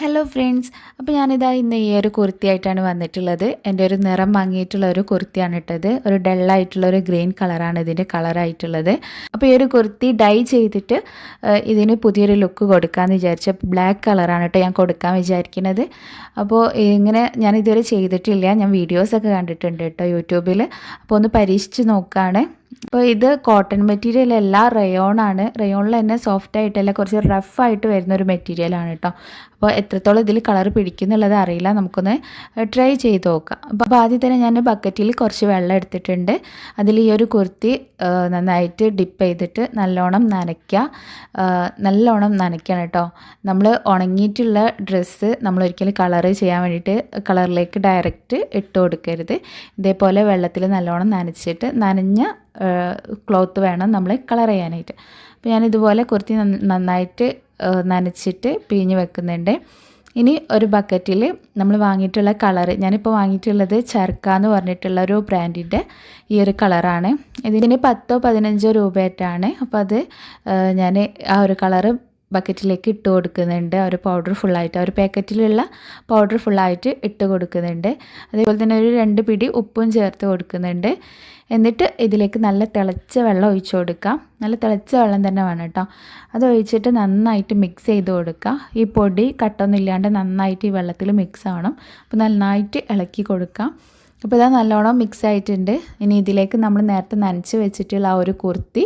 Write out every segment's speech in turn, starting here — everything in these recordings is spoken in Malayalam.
ഹലോ ഫ്രണ്ട്സ് അപ്പോൾ ഞാനിതാ ഇന്ന് ഈ ഒരു കുർത്തിയായിട്ടാണ് വന്നിട്ടുള്ളത്. എന്റെ ഒരു നിറം വാങ്ങിയിട്ടുള്ള ഒരു കുർത്തിയാണ് ഇട്ടത്. ഒരു ഡള്ളായിട്ടുള്ള ഒരു ഗ്രീൻ കളറാണ് ഇതിന്റെ കളറായിട്ടുള്ളത്. അപ്പോൾ ഈ ഒരു കുർത്തി ഡൈ ചെയ്തിട്ട് ഇതിന് പുതിയൊരു ലുക്ക് കൊടുക്കാമെന്ന് വിചാരിച്ച ബ്ലാക്ക് കളറാണ് കേട്ടോ ഞാൻ കൊടുക്കാൻ വിചാരിക്കുന്നത്. അപ്പോൾ ഇങ്ങനെ ഞാൻ ഇതുവരെ ചെയ്തിട്ടില്ല. ഞാൻ വീഡിയോസൊക്കെ കണ്ടിട്ടുണ്ട് കേട്ടോ യൂട്യൂബിൽ അപ്പോൾ ഒന്ന് പരീക്ഷിച്ച് നോക്കുകയാണ് അപ്പോൾ ഇത് കോട്ടൺ മെറ്റീരിയൽ അല്ല റയോണാണ് റയോണിൽ തന്നെ സോഫ്റ്റ് ആയിട്ടല്ല കുറച്ച് റഫ് ആയിട്ട് വരുന്ന ഒരു മെറ്റീരിയൽ ആണ് കേട്ടോ അപ്പോൾ എത്രത്തോളം ഇതിൽ കളർ പിടിക്കുന്നുള്ളത് അറിയില്ല. നമുക്കൊന്ന് ട്രൈ ചെയ്ത് നോക്കാം. അപ്പോൾ ആദ്യം തന്നെ ഞാൻ ബക്കറ്റിൽ കുറച്ച് വെള്ളം എടുത്തിട്ടുണ്ട്. അതിൽ ഈ ഒരു കുർത്തി നന്നായിട്ട് ഡിപ്പ് ചെയ്തിട്ട് നല്ലോണം നനയ്ക്കുക നല്ലോണം നനയ്ക്കണം കേട്ടോ നമ്മൾ ഉണങ്ങിയിട്ടുള്ള ഡ്രസ്സ് നമ്മൾ ഒരിക്കലും കളർ ചെയ്യാൻ വേണ്ടിയിട്ട് കളറിലേക്ക് ഡയറക്റ്റ് ഇട്ട് കൊടുക്കരുത്. ഇതേപോലെ വെള്ളത്തിൽ നല്ലോണം നനച്ചിട്ട് നനഞ്ഞ ക്ലോത്ത് വേണം നമ്മൾ കളർ ചെയ്യാനായിട്ട്. അപ്പോൾ ഞാൻ ഇതുപോലെ കുർത്തി നന്നായിട്ട് നനച്ചിട്ട് പിഴിഞ്ഞ് വെക്കുന്നുണ്ട്. ഇനി ഒരു ബക്കറ്റിൽ നമ്മൾ വാങ്ങിയിട്ടുള്ള കളറ് ഞാനിപ്പോൾ വാങ്ങിയിട്ടുള്ളത് ചർക്ക എന്ന് പറഞ്ഞിട്ടുള്ള ഒരു ബ്രാൻഡിന്റെ ഈ ഒരു കളറാണ് ഇതിന് പത്തോ പതിനഞ്ചോ രൂപയായിട്ടാണ്. അപ്പോൾ അത് ഞാൻ ആ ഒരു കളറ് ബക്കറ്റിലേക്ക് ഇട്ട് കൊടുക്കുന്നുണ്ട്. ആ ഒരു പൗഡർ ഫുള്ളായിട്ട് ആ ഒരു പാക്കറ്റിലുള്ള പൗഡർ ഫുള്ളായിട്ട് ഇട്ട് കൊടുക്കുന്നുണ്ട്. അതേപോലെ തന്നെ ഒരു രണ്ട് പിടി ഉപ്പും ചേർത്ത് കൊടുക്കുന്നുണ്ട്. എന്നിട്ട് ഇതിലേക്ക് നല്ല തിളച്ച വെള്ളം ഒഴിച്ചു കൊടുക്കാം. നല്ല തിളച്ച വെള്ളം തന്നെ വേണം കേട്ടോ. അത് ഒഴിച്ചിട്ട് നന്നായിട്ട് മിക്സ് ചെയ്ത് കൊടുക്കുക ഈ പൊടി കട്ടൊന്നും ഇല്ലാണ്ട് നന്നായിട്ട് ഈ വെള്ളത്തിൽ മിക്സ് ആവണം. അപ്പോൾ നന്നായിട്ട് ഇളക്കി കൊടുക്കാം. അപ്പോൾ ഇതാ നല്ലോണം മിക്സ് ആയിട്ടുണ്ട്. ഇനി ഇതിലേക്ക് നമ്മൾ നേരത്തെ നനച്ച് വെച്ചിട്ടുള്ള ആ ഒരു കുർത്തി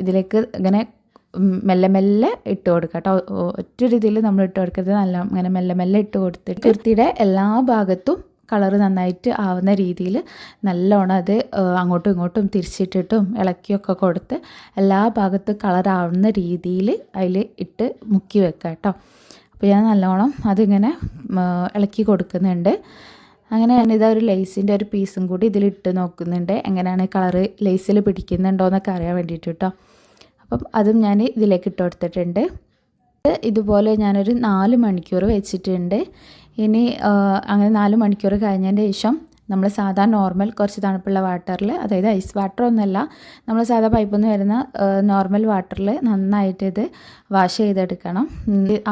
ഇതിലേക്ക് ഇങ്ങനെ മെല്ലെ മെല്ലെ ഇട്ട് കൊടുക്കുക കേട്ടോ. ഒറ്റ രീതിയിൽ നമ്മൾ ഇട്ട് കൊടുക്കരുത്. നല്ല അങ്ങനെ മെല്ലെ മെല്ലെ ഇട്ട് കൊടുത്തിട്ട് കുർത്തിയുടെ എല്ലാ ഭാഗത്തും കളർ നന്നായിട്ട് ആവുന്ന രീതിയിൽ നല്ലോണം അത് അങ്ങോട്ടും ഇങ്ങോട്ടും തിരിച്ചിട്ടിട്ടും ഇളക്കിയൊക്കെ കൊടുത്ത് എല്ലാ ഭാഗത്തും കളർ ആവുന്ന രീതിയിൽ അതിൽ ഇട്ട് മുക്കി വെക്കുക കേട്ടോ. അപ്പോൾ ഞാൻ നല്ലോണം അതിങ്ങനെ ഇളക്കി കൊടുക്കുന്നുണ്ട്. അങ്ങനെ ഞാനിതാ ഒരു ലേസിന്റെ ഒരു പീസും കൂടി ഇതിലിട്ട് നോക്കുന്നുണ്ട്. എങ്ങനെയാണ് കളറ് ലേസിൽ പിടിക്കുന്നുണ്ടോ എന്നൊക്കെ അറിയാൻ വേണ്ടിയിട്ട് കേട്ടോ. അപ്പം അതും ഞാൻ ഇതിലേക്ക് ഇട്ട് കൊടുത്തിട്ടുണ്ട്. ഇത് ഇതുപോലെ ഞാനൊരു നാല് മണിക്കൂർ വെച്ചിട്ടുണ്ട്. ഇനി അങ്ങനെ നാല് മണിക്കൂർ കഴിഞ്ഞതിന്റെ ശേഷം നമ്മൾ സാധാ നോർമൽ കുറച്ച് തണുപ്പുള്ള വാട്ടറിൽ അതായത് ഐസ് വാട്ടർ ഒന്നുമല്ല നമ്മൾ സാധാ പൈപ്പിൽ നിന്ന് വരുന്ന നോർമൽ വാട്ടറിൽ നന്നായിട്ട് ഇത് വാഷ് ചെയ്തെടുക്കണം.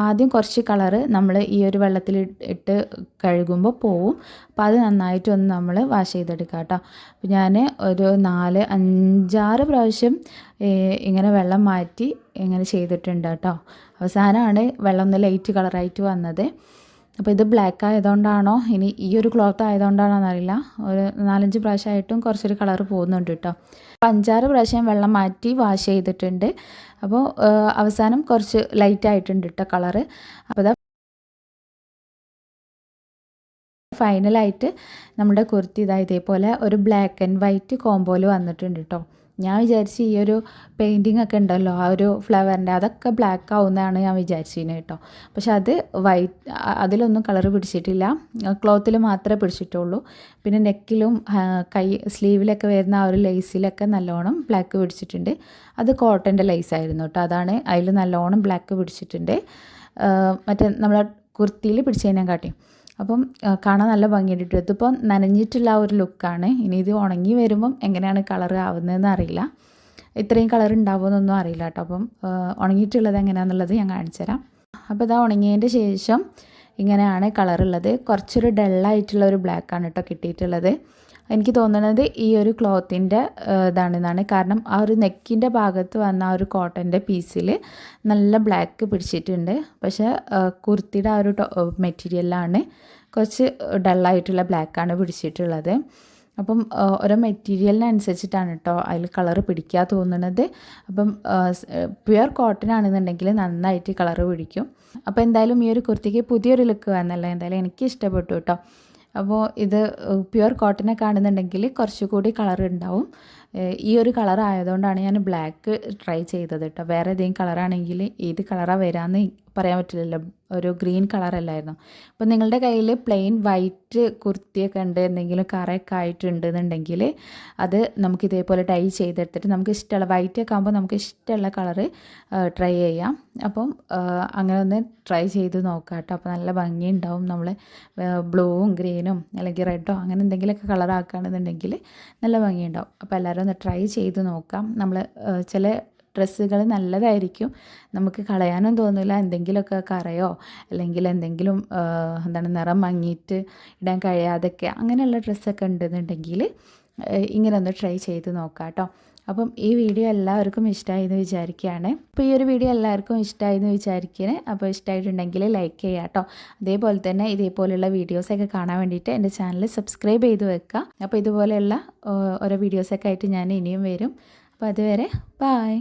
ആദ്യം കുറച്ച് കളറ് നമ്മൾ ഈ ഒരു വെള്ളത്തിൽ ഇട്ട് കഴുകുമ്പോൾ പോവും. അപ്പോൾ അത് നന്നായിട്ട് ഒന്ന് നമ്മൾ വാഷ് ചെയ്തെടുക്കുക കേട്ടോ അപ്പോൾ ഞാൻ ഒരു നാല് അഞ്ചാറ് പ്രാവശ്യം ഇങ്ങനെ വെള്ളം മാറ്റി ഇങ്ങനെ ചെയ്തിട്ടുണ്ട് കേട്ടോ അവസാനമാണ് വെള്ളം ഒന്ന് ലൈറ്റ് കളറായിട്ട് വന്നത്. അപ്പോൾ ഇത് ബ്ലാക്ക് ആയതുകൊണ്ടാണോ? ഇനി ഈ ഒരു ക്ലോത്ത് ആയതുകൊണ്ടാണോ എന്നറിയില്ല ഒരു നാലഞ്ച് പ്രാവശ്യമായിട്ടും കുറച്ചൊരു കളർ പോകുന്നുണ്ട് കേട്ടോ. അപ്പോൾ അഞ്ചാറ് പ്രാവശ്യം വെള്ളം മാറ്റി വാഷ് ചെയ്തിട്ടുണ്ട്. അപ്പോൾ അവസാനം കുറച്ച് ലൈറ്റ് ആയിട്ടുണ്ട് കേട്ടോ കളറ് അപ്പോൾ ഫൈനലായിട്ട് നമ്മുടെ കുർത്തി ഇതാ ഇതേപോലെ ഒരു ബ്ലാക്ക് ആൻഡ് വൈറ്റ് കോംബോയിൽ വന്നിട്ടുണ്ട് കേട്ടോ. ഞാൻ വിചാരിച്ച് ഈ ഒരു പെയിന്റിങ് ഒക്കെ ഉണ്ടല്ലോ ആ ഒരു ഫ്ലവറിന്റെ അതൊക്കെ ബ്ലാക്ക് ആവുന്നതാണ് ഞാൻ വിചാരിച്ചിരുന്നത് കേട്ടോ. പക്ഷെ അത് വൈറ്റ് അതിലൊന്നും കളർ പിടിച്ചിട്ടില്ല. ക്ലോത്തിൽ മാത്രമേ പിടിച്ചിട്ടുള്ളൂ. പിന്നെ നെക്കിലും കൈ സ്ലീവിലൊക്കെ വരുന്ന ആ ഒരു ലേസിലൊക്കെ നല്ലോണം ബ്ലാക്ക് പിടിച്ചിട്ടുണ്ട്. അത് കോട്ടന്റെ ആയിരുന്നു കേട്ടോ. അതാണ് അതിൽ നല്ലോണം ബ്ലാക്ക് പിടിച്ചിട്ടുണ്ട്. മറ്റേ നമ്മളെ കുർത്തിയിൽ പിടിച്ചതിനെ കാട്ടി അപ്പം കാണാൻ നല്ല ഭംഗിയുണ്ട് കേട്ടോ ഇതിപ്പോൾ നനഞ്ഞിട്ടുള്ള ആ ഒരു ലുക്കാണ് ഇനി ഇത് ഉണങ്ങി വരുമ്പം എങ്ങനെയാണ് കളർ ആവുന്നതെന്ന് അറിയില്ല. ഇത്രയും കളർ ഉണ്ടാവുമെന്നൊന്നും അറിയില്ല കേട്ടോ. അപ്പം ഉണങ്ങിയിട്ടുള്ളത് എങ്ങനെയാണെന്നുള്ളത് ഞാൻ കാണിച്ചു തരാം. അപ്പോൾ ഇതാ ഉണങ്ങിയതിന്റെ ശേഷം ഇങ്ങനെയാണ് കളറുള്ളത് കുറച്ചൊരു ഡള്ളായിട്ടുള്ള ഒരു ബ്ലാക്കാണ് കേട്ടോ കിട്ടിയിട്ടുള്ളത്. എനിക്ക് തോന്നുന്നത് ഈ ഒരു ക്ലോത്തിന്റെ ഇതാണെന്നാണ്. കാരണം ആ ഒരു നെക്കിന്റെ ഭാഗത്ത് വന്ന ആ ഒരു കോട്ടന്റെ പീസിൽ നല്ല ബ്ലാക്ക് പിടിച്ചിട്ടുണ്ട്. പക്ഷേ കുർത്തിയുടെ ആ ഒരു മെറ്റീരിയലാണ് കുറച്ച് ഡള്ളായിട്ടുള്ള ബ്ലാക്കാണ് പിടിച്ചിട്ടുള്ളത്. അപ്പം ഓരോ മെറ്റീരിയലിനനുസരിച്ചിട്ടാണ് കേട്ടോ അതിൽ കളർ പിടിക്കാൻ തോന്നുന്നത്. അപ്പം പ്യുവർ കോട്ടൺ ആണെന്നുണ്ടെങ്കിൽ നന്നായിട്ട് കളർ പിടിക്കും. അപ്പോൾ എന്തായാലും ഈ ഒരു കുർത്തിക്ക് പുതിയൊരു ലുക്ക് വന്നല്ലോ? എന്തായാലും എനിക്ക് ഇഷ്ടപ്പെട്ടു കേട്ടോ അപ്പോൾ ഇത് പ്യുവർ കോട്ടനെ കാണുന്നുണ്ടെങ്കിൽ കുറച്ചുകൂടി കളർ ഉണ്ടാവും. ഈ ഒരു കളർ ആയതുകൊണ്ടാണ് ഞാൻ ബ്ലാക്ക് ട്രൈ ചെയ്തത് കേട്ടോ വേറെ ഏതെങ്കിലും കളറാണെങ്കിൽ ഏത് കളറാണ് വരാമെന്ന് പറയാൻ പറ്റില്ലല്ലോ. ഒരു ഗ്രീൻ കളറല്ലായിരുന്നു അപ്പോൾ നിങ്ങളുടെ കയ്യിൽ പ്ലെയിൻ വൈറ്റ് കുർത്തിയൊക്കെ ഉണ്ട് എന്തെങ്കിലും കറയൊക്കെ ആയിട്ടുണ്ടെന്നുണ്ടെങ്കിൽ അത് നമുക്ക് ഇതേപോലെ ടൈ ചെയ്തെടുത്തിട്ട് നമുക്ക് ഇഷ്ടമുള്ള വൈറ്റ് ഒക്കെ ആകുമ്പോൾ നമുക്ക് ഇഷ്ടമുള്ള കളറ് ട്രൈ ചെയ്യാം. അപ്പം അങ്ങനെ ഒന്ന് ട്രൈ ചെയ്ത് നോക്കാം കേട്ടോ അപ്പോൾ നല്ല ഭംഗിയുണ്ടാവും നമ്മൾ ബ്ലൂവും ഗ്രീനും അല്ലെങ്കിൽ റെഡോ അങ്ങനെ എന്തെങ്കിലുമൊക്കെ കളർ ആക്കുകയാണെന്നുണ്ടെങ്കിൽ നല്ല ഭംഗിയുണ്ടാവും. അപ്പോൾ എല്ലാവരും ഒന്ന് ട്രൈ ചെയ്ത് നോക്കാം. നമ്മൾ ചില ഡ്രസ്സുകൾ നല്ലതായിരിക്കും. നമുക്ക് കളയാനും തോന്നില്ല എന്തെങ്കിലുമൊക്കെ കറയോ അല്ലെങ്കിൽ എന്തെങ്കിലും എന്താണ് നിറം മങ്ങിയിട്ട് ഇടാൻ കഴിയാതൊക്കെ അങ്ങനെയുള്ള ഡ്രസ്സൊക്കെ ഉണ്ടെന്നുണ്ടെങ്കിൽ ഇങ്ങനെ ഒന്ന് ട്രൈ ചെയ്ത് നോക്കാം കേട്ടോ അപ്പം ഈ വീഡിയോ എല്ലാവർക്കും ഇഷ്ടമായി എന്ന് വിചാരിക്കുകയാണ്. അപ്പോൾ ഈ ഒരു വീഡിയോ എല്ലാവർക്കും ഇഷ്ടമായി എന്ന് അപ്പോൾ ഇഷ്ടമായിട്ടുണ്ടെങ്കിൽ ലൈക്ക് ചെയ്യുക കേട്ടോ. അതേപോലെ തന്നെ ഇതേപോലെയുള്ള വീഡിയോസൊക്കെ കാണാൻ വേണ്ടിയിട്ട് എന്റെ ചാനൽ സബ്സ്ക്രൈബ് ചെയ്ത് വെക്കുക. അപ്പോൾ ഇതുപോലെയുള്ള ഓരോ വീഡിയോസൊക്കെ ആയിട്ട് ഞാൻ ഇനിയും വരും. അപ്പോൾ അതുവരെ ബായ്